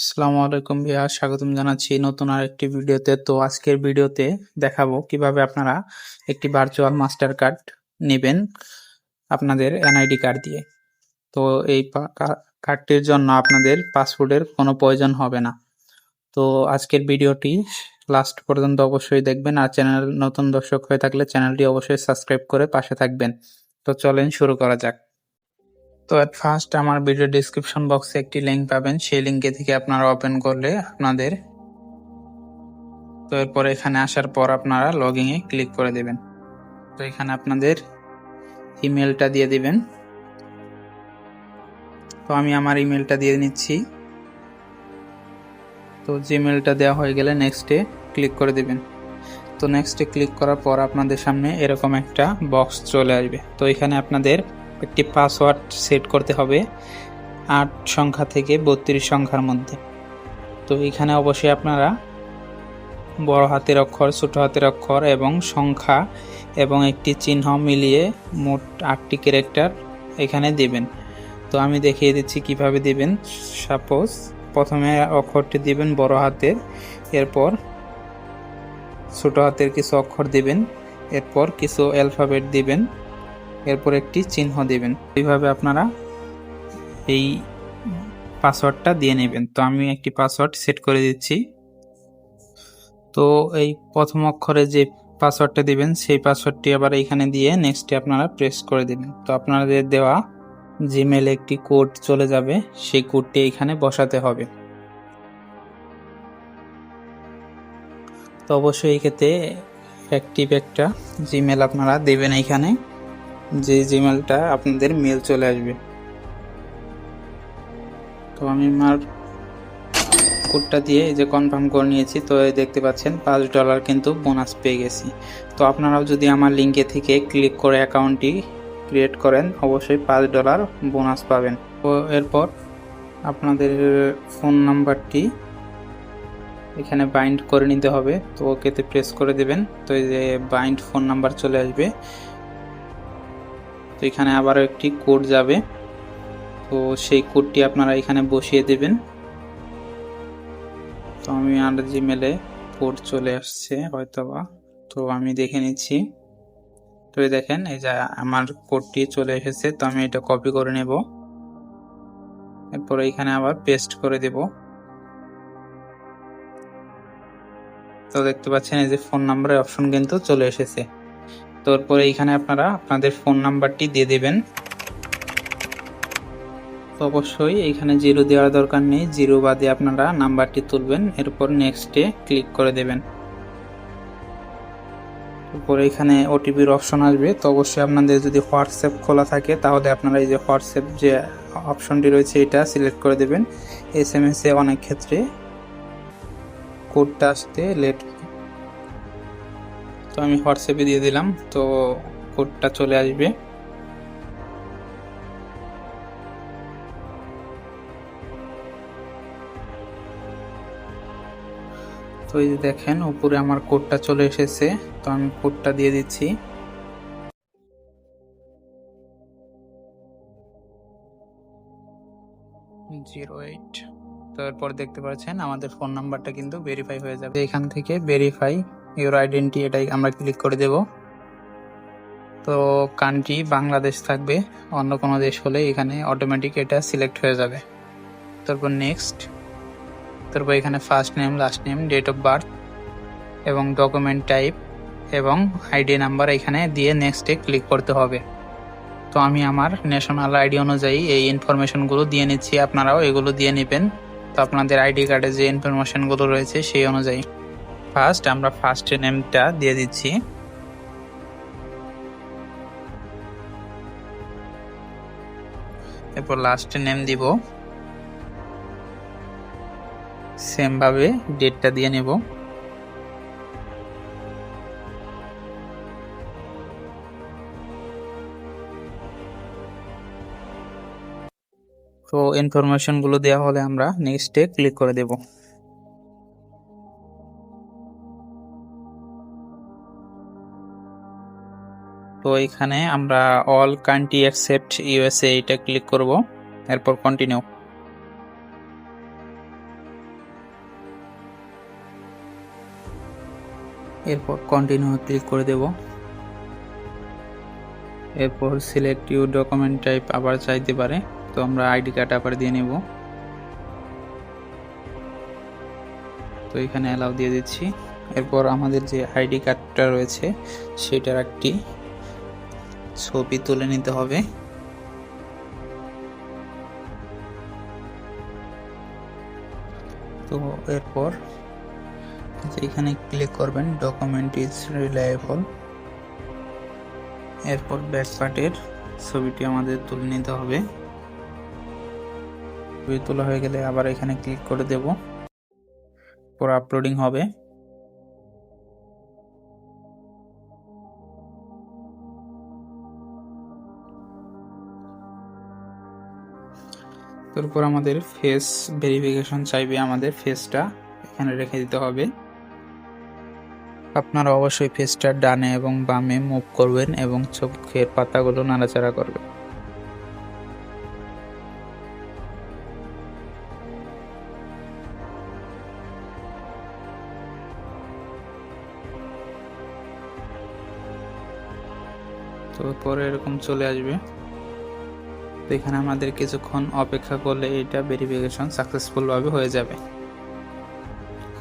আসসালামু আলাইকুম ভাইয়া, স্বাগতম জানাচ্ছি নতুন আরেকটি ভিডিওতে। তো আজকের ভিডিওতে দেখাবো কীভাবে আপনারা একটি ভার্চুয়াল মাস্টার কার্ড নেবেন আপনাদের এনআইডি কার্ড দিয়ে। তো এই কার্ডটির জন্য আপনাদের পাসপোর্টের কোনো প্রয়োজন হবে না। তো আজকের ভিডিওটি লাস্ট পর্যন্ত অবশ্যই দেখবেন আর চ্যানেল নতুন দর্শক হয়ে থাকলে চ্যানেলটি অবশ্যই সাবস্ক্রাইব করে পাশে থাকবেন। তো চলেন শুরু করা যাক। তো এট ফার্স্ট আমার ভিডিও ডিসক্রিপশন বক্সে একটি লিঙ্ক পাবেন। সেই লিঙ্কে থেকে আপনারা ওপেন করলে আপনাদের তো এরপর এখানে আসার পর আপনারা লগইন এ ক্লিক করে দেবেন। তো এখানে আপনাদের ইমেলটা দিয়ে দিবেন। তো আমি আমার ইমেলটা দিয়ে নিচ্ছি। তো জিমেলটা দেওয়া হয়ে গেলে নেক্সটে ক্লিক করে দেবেন। তো নেক্সটে ক্লিক করার পর আপনাদের সামনে এরকম একটা বক্স চলে আসবে। তো এখানে আপনাদের একটি পাসওয়ার্ড সেট করতে হবে আট সংখ্যা থেকে বত্রিশ সংখ্যার মধ্যে। তো এখানে অবশ্যই আপনারা বড় হাতের অক্ষর, ছোট হাতের অক্ষর এবং সংখ্যা এবং একটি চিহ্ন মিলিয়ে মোট আটটি ক্যারেক্টার এখানে দিবেন। তো আমি দেখিয়ে দিচ্ছি কীভাবে দিবেন। সাপোজ প্রথমে অক্ষরটি দিবেন বড় হাতের, এরপর ছোট হাতের কিছু অক্ষর দিবেন, এরপর কিছু অ্যালফাবেট দিবেন। এরপর একটি চিহ্ন দেবেন। এইভাবে আপনারা এই পাসওয়ার্ডটা দিয়ে নেবেন। তো আমি একটি পাসওয়ার্ড সেট করে দিচ্ছি। তো এই প্রথম অক্ষরে যে পাসওয়ার্ডটা দিবেন, সেই পাসওয়ার্ডটি আবার এইখানে দিয়ে নেক্সটে আপনারা প্রেস করে দিবেন। তো আপনাদের দেওয়া জিমেলে একটি কোড চলে যাবে। সেই কোডটি এখানে বসাতে হবে। তো অবশ্যই এই ক্ষেত্রে অ্যাক্টিভ একটা জিমেল আপনারা দেবেন এইখানে যে জিমেলটা আপনাদের মেল চলে আসবে। তো আমি আমার কোডটা দিয়ে এই যে কনফার্ম করে নিয়েছি, তো দেখতে পাচ্ছেন পাঁচ ডলার কিন্তু বোনাস পেয়ে গেছি। তো আপনারাও যদি আমার লিঙ্কে থেকে ক্লিক করে অ্যাকাউন্টটি ক্রিয়েট করেন, অবশ্যই পাঁচ ডলার বোনাস পাবেন। তো এরপর আপনাদের ফোন নাম্বারটি এখানে বাইন্ড করে নিতে হবে, তো ওকেতে প্রেস করে দেবেন। তো এই যে বাইন্ড ফোন নাম্বার চলে আসবে। তো এখানে আবারও একটি কোড যাবে। তো সেই কোডটি আপনারা এখানে বসিয়ে দেবেন। তো আমি আর জিমেলে কোড চলে আসছে হয়তোবা। তো আমি দেখে নিচ্ছি। তো দেখেন, এই যে আমার কোডটি চলে এসেছে, তো আমি এটা কপি করে নেব। এরপর এখানে আবার পেস্ট করে দেব। তো দেখতে পাচ্ছেন, এই যে ফোন নাম্বারের অপশন কিন্তু চলে এসেছে। তারপরে এইখানে আপনারা আপনাদের ফোন নাম্বারটি দিয়ে দেবেন। তো অবশ্যই এখানে জিরো দেওয়ার দরকার নেই, জিরো বাদে আপনারা নাম্বারটি তুলবেন, এরপর নেক্সটে ক্লিক করে দেবেন। তারপরে এখানে ওটিপির অপশন আসবে, তো অবশ্যই আপনাদের যদি হোয়াটসঅ্যাপ খোলা থাকে, তাহলে আপনারা এই যে হোয়াটসঅ্যাপ যে অপশনটি রয়েছে, এটা সিলেক্ট করে দেবেন। এস এম এ অনেক ক্ষেত্রে কোডটা আসতে লেট তো আমি হোয়াটসঅ্যাপে দিয়ে দিলাম, তো কোডটা চলে আসবে। তো এই যে দেখেন, উপরে আমার কোডটা চলে এসেছে, তো আমি কোডটা দিয়ে দিচ্ছি। Zero eight. তারপর দেখতে পাচ্ছেন, আমাদের ফোন নাম্বারটা কিন্তু ভেরিফাই হয়ে যাবে। এখান থেকে ভেরিফাই ইউর আইডেন্টি এটাই আমরা ক্লিক করে দেব। তো কান্ট্রি বাংলাদেশ থাকবে, অন্য কোনো দেশ হলে এখানে অটোমেটিক এটা সিলেক্ট হয়ে যাবে। তারপর নেক্সট তারপর এখানে first name last name date of birth এবং ডকুমেন্ট টাইপ এবং আইডি নাম্বার এখানে দিয়ে নেক্সটে ক্লিক করতে হবে। তো আমি আমার ন্যাশনাল আইডি অনুযায়ী এই ইনফরমেশনগুলো দিয়ে নিচ্ছি, আপনারাও এগুলো দিয়ে নেবেন। তো আপনাদের আইডি কার্ডে যে ইনফরমেশনগুলো রয়েছে সেই অনুযায়ী। ফার্স্ট আমরা ফার্স্ট নেমটা দিয়ে দিচ্ছি। এরপর লাস্ট নেম দিব। সেম ভাবে ডেটটা দিয়ে নেব। তো ইনফরমেশনগুলো দেওয়া হলে আমরা নেক্সটে ক্লিক করে দেব। তো এখানে আমরা অল কান্ট্রি অ্যাকসেপ্ট ইউএসএ এটা ক্লিক করব। এরপর কন্টিনিউ এরপর কন্টিনিউ ক্লিক করে দেব। এরপর সিলেক্ট ইউ ডকুমেন্ট টাইপ আবার চাইতে পারে, তো আমরা আইডি কার্ড আবার দিয়ে নেব। তো এখানে অ্যালাউ দিয়ে দিচ্ছি। এরপর আমাদের যে আইডি কার্ডটা রয়েছে, সেটার একটি ছবি তুলে নিতে হবে। তো এরপর এখানে ক্লিক করবেন ডকুমেন্ট ইজ রিলায়েবল এরপর ব্যাক পার্টের ছবিটি আমাদের তুলে নিতে হবে। ছবি তোলা হয়ে গেলে আবার এখানে ক্লিক করে দেব। পর আপলোডিং হবে। তারপর আমাদের ফেস ভেরিফিকেশন চাইবে, আমাদের ফেসটা এখানে রেখে দিতে হবে। আপনারা অবশ্যই ফেসটা ডানে এবং বামে মুভ করবেন এবং চোখের পাতাগুলো নাড়াচাড়া করবেন। তো পরে এরকম চলে আসবে। তো এখানে আমাদের কিছুক্ষণ অপেক্ষা করলে এটা ভেরিফিকেশন সাকসেসফুলভাবে হয়ে যাবে।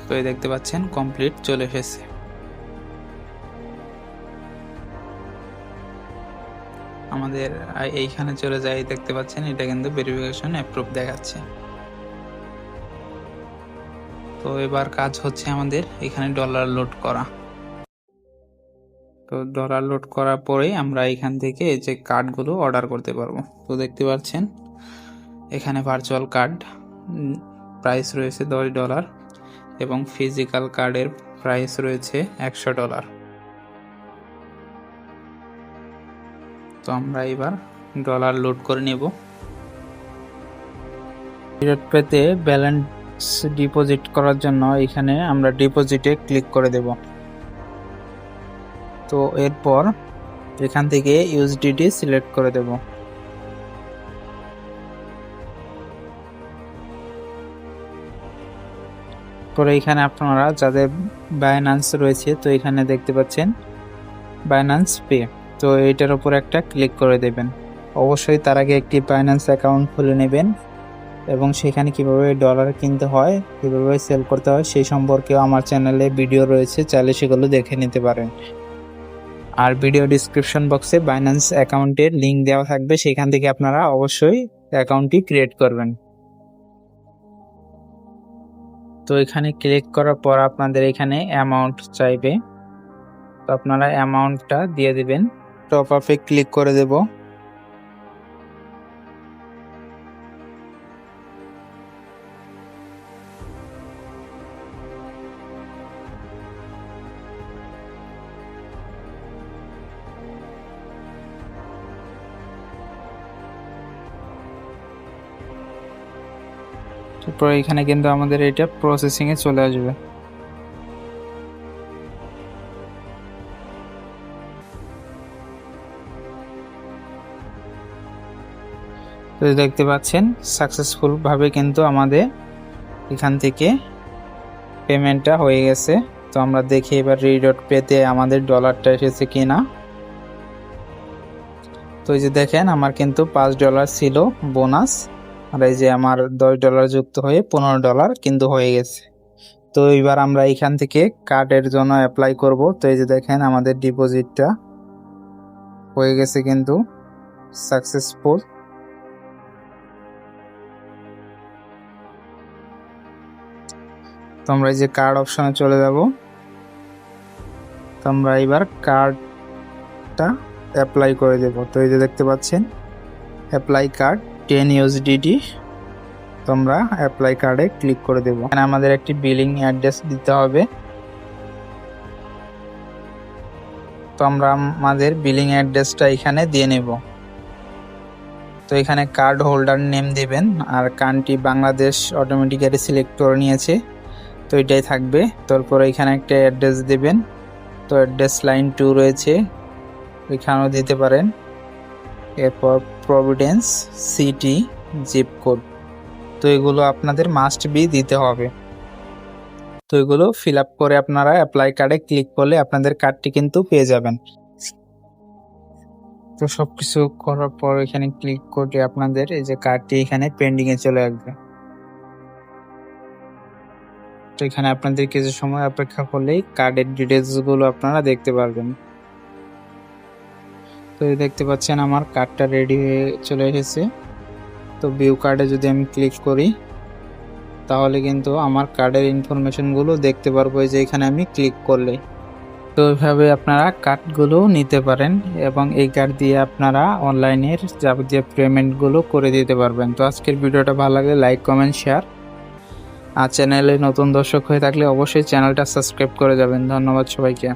তো এই দেখতে পাচ্ছেন কমপ্লিট চলে এসেছে। আমাদের এইখানে চলে যায় দেখতে পাচ্ছেন, এটা কিন্তু ভেরিফিকেশন অ্যাপ্রুভ দেখাচ্ছে। তো এবার কাজ হচ্ছে আমাদের এখানে ডলার লোড করা। তো ডলার লোড করার পরেই আমরা এখান থেকে যে কার্ডগুলো অর্ডার করতে পারব। তো দেখতে পাচ্ছেন, এখানে ভার্চুয়াল কার্ড প্রাইস রয়েছে দশ ডলার এবং ফিজিক্যাল কার্ডের প্রাইস রয়েছে একশো ডলার তো আমরা এবার ডলার লোড করে নেব। পেতে ব্যালেন্স ডিপোজিট করার জন্য এখানে আমরা ডিপোজিটে ক্লিক করে দেব। তো এরপর এখান থেকে ইউএসডিটি সিলেক্ট করে দেব। পরে এখানে আপনারা যাদের বাইন্যান্স রয়েছে, তো এখানে দেখতে পাচ্ছেন বাইন্যান্স পে তো এইটার উপর একটা ক্লিক করে দেবেন। অবশ্যই তার আগে একটি বাইন্যান্স অ্যাকাউন্ট খুলে নেবেন এবং সেখানে কীভাবে ডলার কিনতে হয়, কীভাবে সেল করতে হয়, সেই সম্পর্কেও আমার চ্যানেলে ভিডিও রয়েছে, চাইলে সেগুলো দেখে নিতে পারেন। আর ভিডিও ডিসক্রিপশন বক্সে বাইন্যান্স অ্যাকাউন্টের লিঙ্ক দেওয়া থাকবে, সেখান থেকে আপনারা অবশ্যই অ্যাকাউন্টটি ক্রিয়েট করবেন। তো এখানে ক্লিক করার পর আপনাদের এখানে অ্যামাউন্ট চাইবে। তো আপনারা অ্যামাউন্টটা দিয়ে দেবেন। টপ আপে ক্লিক করে দেব। তারপর এখানে কিন্তু আমাদের এটা প্রসেসিং এ চলে আসবে। তো দেখতে পাচ্ছেন সাকসেসফুল ভাবে কিন্তু আমাদের এখান থেকে পেমেন্টটা হয়ে গেছে। তো আমরা দেখি এবার রিডট পেতে আমাদের ডলারটা এসেছে কিনা। তো এই যে দেখেন, আমার কিন্তু পাঁচ ডলার ছিল বোনাস আর এই যে আমার দশ ডলার যুক্ত হয়ে পনেরো ডলার কিন্তু হয়ে গেছে। তো এবার আমরা এখান থেকে কার্ডের জন্য অ্যাপ্লাই করব। তো এই যে দেখেন আমাদের ডিপোজিটটা হয়ে গেছে কিন্তু সাকসেসফুল তো আমরা এই যে কার্ড অপশনে চলে যাব। তো আমরা এবার কার্ডটা অ্যাপ্লাই করে দেব। তো এই যে দেখতে পাচ্ছেন অ্যাপ্লাই কার্ড টেন ইউএসডিটি তো আমরা অ্যাপ্লাই কার্ডে ক্লিক করে দেব। এখানে আমাদের একটি বিলিং অ্যাড্রেস দিতে হবে। তো আমরা আমাদের বিলিং অ্যাড্রেসটা এখানে দিয়ে নেব। তো এখানে কার্ড হোল্ডার নেম দেবেন, আর কান্ট্রি বাংলাদেশ অটোমেটিক্যালি সিলেক্ট করে নিয়েছে। তো এটাই থাকবে। তারপরে এখানে একটা অ্যাড্রেস দেবেন। তো অ্যাড্রেস লাইন টু রয়েছে। এখানেও দিতে পারেন। এরপর প্রভিডেন্স সিটি জিপ কোড তো এগুলো আপনাদের মাস্ট বি দিতে হবে। তো এগুলো ফিল আপ করে আপনারা অ্যাপ্লাই কার্ডে ক্লিক করলে আপনাদের কার্ডটি কিন্তু পেয়ে যাবেন। তো সবকিছু করার পর এখানে ক্লিক করে আপনাদের এই যে কার্ডটি এখানে পেন্ডিং এ চলে আসবে। তো এখানে আপনাদের কিছু সময় অপেক্ষা করলেই কার্ডের ডিটেলসগুলো আপনারা দেখতে পারবেন। তো দেখতে পাচ্ছেন আমার কার্ডটা রেডি হয়ে চলে এসেছে। তো ভিউ কার্ডে যদি আমি ক্লিক করি, তাহলে কিন্তু আমার কার্ডের ইনফরমেশনগুলো দেখতে পারব যে এখানে আমি ক্লিক করলে। তো এইভাবে আপনারা কার্ডগুলো নিতে পারেন এবং এই কার্ড দিয়ে আপনারা অনলাইনের যাবতীয় পেমেন্টগুলো করে দিতে পারবেন। তো আজকের ভিডিওটা ভালো লাগলে লাইক কমেন্ট শেয়ার আর চ্যানেলে নতুন দর্শক হয়ে থাকলে অবশ্যই চ্যানেলটা সাবস্ক্রাইব করে যাবেন। ধন্যবাদ সবাইকে।